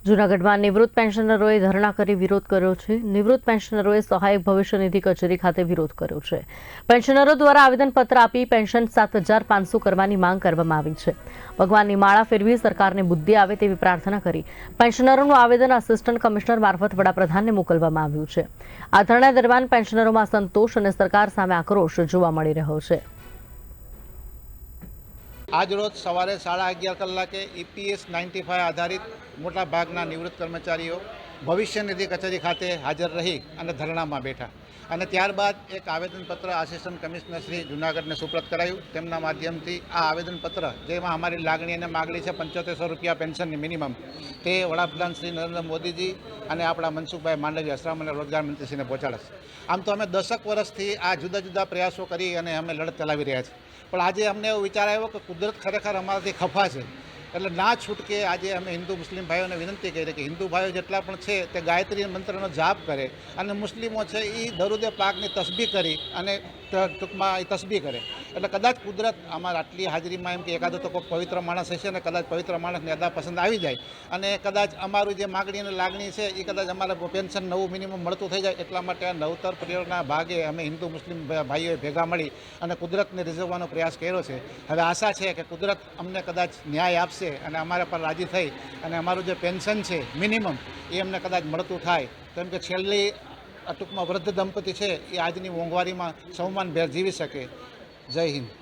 જૂનાગઢમાં નિવૃત્ત પેન્શનરોએ ધરણા કરી વિરોધ કર્યો છે. નિવૃત્ત પેન્શનરોએ સહાયક ભવિષ્ય નિધિ કચેરી ખાતે વિરોધ કર્યો છે. પેન્શનરો દ્વારા આવેદનપત્ર આપી પેન્શન સાત હજાર પાંચસો કરવાની માંગ કરવામાં આવી છે. ભગવાનની માળા ફેરવી સરકારને બુદ્ધિ આવે તેવી પ્રાર્થના કરી પેન્શનરોનું આવેદન આસિસ્ટન્ટ કમિશનર મારફત વડાપ્રધાનને મોકલવામાં આવ્યું છે. આ ધરણા દરમિયાન પેન્શનરોમાં સંતોષ અને સરકાર સામે આક્રોશ જોવા મળી રહ્યો છે. આજ રોજ સવારે સાડા અગિયાર કલાકે ઈપીએસ નાઇન્ટી ફાઇવ આધારિત મોટા ભાગના નિવૃત્ત કર્મચારીઓ ભવિષ્ય નિધિ કચેરી ખાતે હાજર રહી અને ધરણામાં બેઠા. અને ત્યારબાદ એક આવેદનપત્ર આસિસ્ટન્ટ કમિશનર શ્રી જુનાગઢને સુપ્રત કરાયું. તેમના માધ્યમથી આ આવેદનપત્ર, જેમાં અમારી લાગણી અને માગણી છે પંચોતેરસો રૂપિયા પેન્શનની મિનિમમ, તે વડાપ્રધાન શ્રી નરેન્દ્ર મોદીજી અને આપણા મનસુખભાઈ માંડવી અશ્રમ અને રોજગાર મંત્રીશ્રીને પહોંચાડશે. આમ તો અમે દશક વર્ષથી આ જુદા જુદા પ્રયાસો કરી અને અમે લડત ચલાવી રહ્યા છીએ. પણ આજે અમને એવો વિચાર આવ્યો કે કુદરત ખરેખર અમારાથી ખફા છે. એટલે ના છૂટકે આજે અમે હિન્દુ મુસ્લિમ ભાઈઓને વિનંતી કરી કે હિન્દુ ભાઈઓ જેટલા પણ છે તે ગાયત્રી મંત્રનો જાપ કરે અને મુસ્લિમો છે એ દરુદે પાકની તસબી કરી અને ટૂંકમાં એ તસબી કરે. એટલે કદાચ કુદરત અમારા આટલી હાજરીમાં એમ કે એકાદો તો કોઈ પવિત્ર માણસ હશે ને કદાચ પવિત્ર માણસને અદા પસંદ આવી જાય અને કદાચ અમારું જે માગણી અને લાગણી છે એ કદાચ અમારે પેન્શન નવું મિનિમમ મળતું થઈ જાય એટલા માટે આ નવતર પરિવારના ભાગે અમે હિન્દુ મુસ્લિમ ભાઈઓએ ભેગા મળી અને કુદરતને રીઝવવાનો પ્રયાસ કર્યો છે. હવે આશા છે કે કુદરત અમને કદાચ ન્યાય આપશે અને અમારા પર રાજી થઈ અને અમારું જે પેન્શન છે મિનિમમ એ અમને કદાચ મળતું થાય. કેમ કે છેલ્લી ટૂંકમાં વૃદ્ધ દંપતી છે, એ આજની મોંઘવારીમાં સૌમાનભેર જીવી શકે. જય હિન્દ.